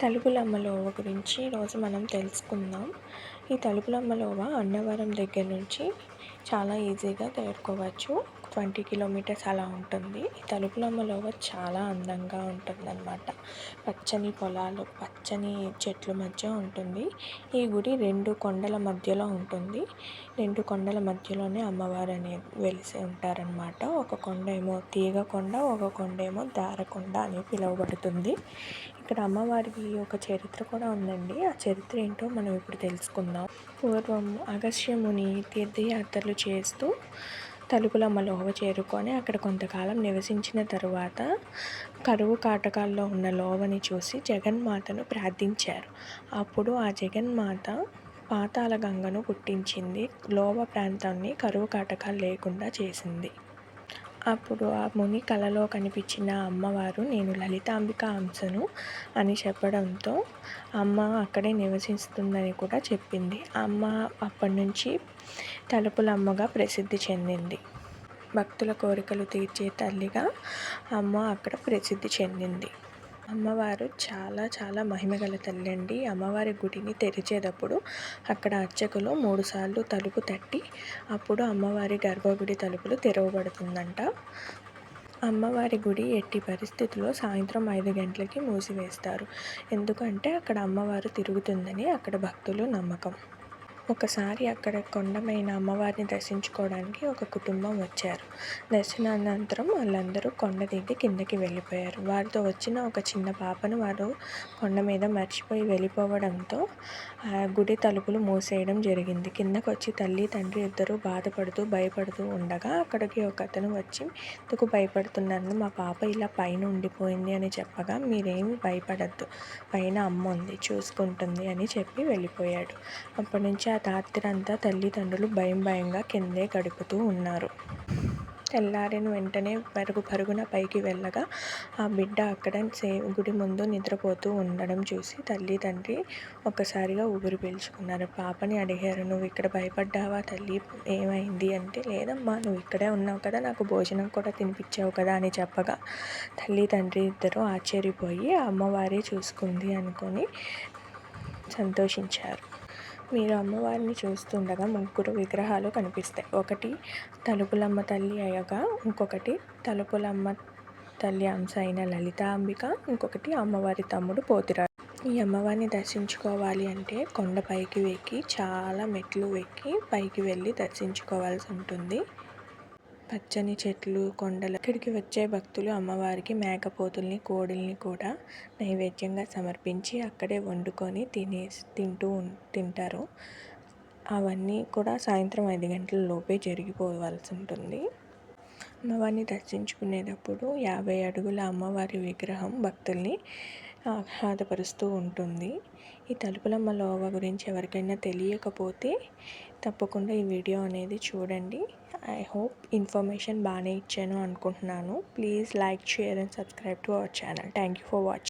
తలుపులమ్మ లోవ గురించి ఈరోజు మనం తెలుసుకుందాం. ఈ తలుపులమ్మ లోవ అన్నవరం దగ్గర నుంచి చాలా ఈజీగా చేరుకోవచ్చు ట్వంటీ కిలోమీటర్స్ అలా ఉంటుంది. ఈ తలుపులమ్మలోవ చాలా అందంగా ఉంటుందన్నమాట. పచ్చని పొలాలు పచ్చని చెట్ల మధ్య ఉంటుంది. ఈ గుడి రెండు కొండల మధ్యలో ఉంటుంది. రెండు కొండల మధ్యలోనే అమ్మవారు అనేది వెలిసి ఉంటారనమాట ఒక కొండ ఏమో తీగ కొండ ఒక కొండ ఏమో దారకొండ అని పిలువబడుతుంది. ఇక్కడ అమ్మవారికి ఒక చరిత్ర కూడా ఉందండి. ఆ చరిత్ర ఏంటో మనం ఇప్పుడు తెలుసుకుందాం. పూర్వం అగస్యముని తీర్థయాత్రలు చేస్తూ తలుపులమ్మ లోవ చేరుకొని అక్కడ కొంతకాలం నివసించిన తరువాత కరువు కాటకాల్లో ఉన్న లోవని చూసి జగన్మాతను ప్రార్థించారు. అప్పుడు ఆ జగన్మాత పాతాళగంగను పుట్టించింది. లోవ ప్రాంతాన్ని కరువు కాటకాలు లేకుండా చేసింది. అప్పుడు ఆ ముని కలలో కనిపించిన అమ్మవారు నేను లలితాంబిక అంశను అని చెప్పడంతో అమ్మ అక్కడే నివసిస్తుందని కూడా చెప్పింది. అమ్మ అప్పటి నుంచి తలుపులమ్మగా ప్రసిద్ధి చెందింది. భక్తుల కోరికలు తీర్చే తల్లిగా అమ్మ అక్కడ ప్రసిద్ధి చెందింది. అమ్మవారు చాలా చాలా మహిమగల తల్లి అండి. అమ్మవారి గుడిని తెరిచేటప్పుడు అక్కడ అర్చకులు మూడుసార్లు తలుపు తట్టి అప్పుడు అమ్మవారి గర్భగుడి తలుపులు తెరవబడుతుందంట. అమ్మవారి గుడి ఎట్టి పరిస్థితుల్లో సాయంత్రం ఐదు గంటలకి మూసివేస్తారు. ఎందుకంటే అక్కడ అమ్మవారు తిరుగుతుందని అక్కడ భక్తులు నమ్మకం. ఒకసారి అక్కడ కొండమైన అమ్మవారిని దర్శించుకోవడానికి ఒక కుటుంబం వచ్చారు. దర్శనానంతరం వాళ్ళందరూ కొండ దిగి కిందకి వెళ్ళిపోయారు. వారితో వచ్చిన ఒక చిన్న పాపను వారు కొండ మీద మర్చిపోయి వెళ్ళిపోవడంతో ఆ గుడి తలుపులు మూసేయడం జరిగింది. కిందకు వచ్చి తల్లి తండ్రి ఇద్దరూ బాధపడుతూ భయపడుతూ ఉండగా అక్కడికి ఒక అతను వచ్చి ఎందుకు భయపడుతున్నాను మా పాప ఇలా పైన ఉండిపోయింది అని చెప్పగా మీరేమి భయపడద్దు. పైన అమ్మ ఉంది చూసుకుంటుంది అని చెప్పి వెళ్ళిపోయాడు. అప్పటి నుంచి ఆ రాత్రంతా తల్లిదండ్రులు భయం భయంగా కిందే గడుపుతూ ఉన్నారు. తెల్లారిన వెంటనే పరుగు పరుగున పైకి వెళ్ళగా ఆ బిడ్డ అక్కడ సే గుడి ముందు నిద్రపోతూ ఉండడం చూసి తల్లి తండ్రి ఒక్కసారిగా ఊపిరి పీల్చుకున్నారు. పాపని అడిగారు నువ్వు ఇక్కడ భయపడ్డావా తల్లి? ఏమైంది? అంటే లేదమ్మా నువ్వు ఇక్కడే ఉన్నావు కదా నాకు భోజనం కూడా తినిపించావు కదా అని చెప్పగా తల్లి తండ్రి ఇద్దరు ఆశ్చర్యపోయి అమ్మవారే చూసుకుంది అనుకొని సంతోషించారు. మీరు అమ్మవారిని చూస్తుండగా ముగ్గురు విగ్రహాలు కనిపిస్తాయి. ఒకటి తలుపులమ్మ తల్లి అయ్యగా ఇంకొకటి తలుపులమ్మ తల్లి అంశ అయిన లలితాంబిక ఇంకొకటి అమ్మవారి తమ్ముడు పోతిరాజు. ఈ అమ్మవారిని దర్శించుకోవాలి అంటే కొండపైకి ఎక్కి చాలా మెట్లు ఎక్కి పైకి వెళ్ళి దర్శించుకోవాల్సి ఉంటుంది. పచ్చని చెట్లు కొండలు. ఇక్కడికి వచ్చే భక్తులు అమ్మవారికి మేకపోతుల్ని కోడిల్ని కూడా నైవేద్యంగా సమర్పించి అక్కడే వండుకొని తినే తింటూ తింటారు. అవన్నీ కూడా సాయంత్రం ఐదు గంటల లోపే జరిగిపోవాల్సి ఉంటుంది. అమ్మవారిని దర్శించుకునేటప్పుడు యాభై అడుగుల అమ్మవారి విగ్రహం భక్తుల్ని ఆహ్లాదపరుస్తూ ఉంటుంది. ఈ తలుపులమ్మ లోవ గురించి ఎవరికైనా తెలియకపోతే తప్పకుండా ఈ వీడియో అనేది చూడండి. ఐ హోప్ ఇన్ఫర్మేషన్ బాగానే ఇచ్చాను అనుకుంటున్నాను. Please like share and subscribe to our channel thank you for watching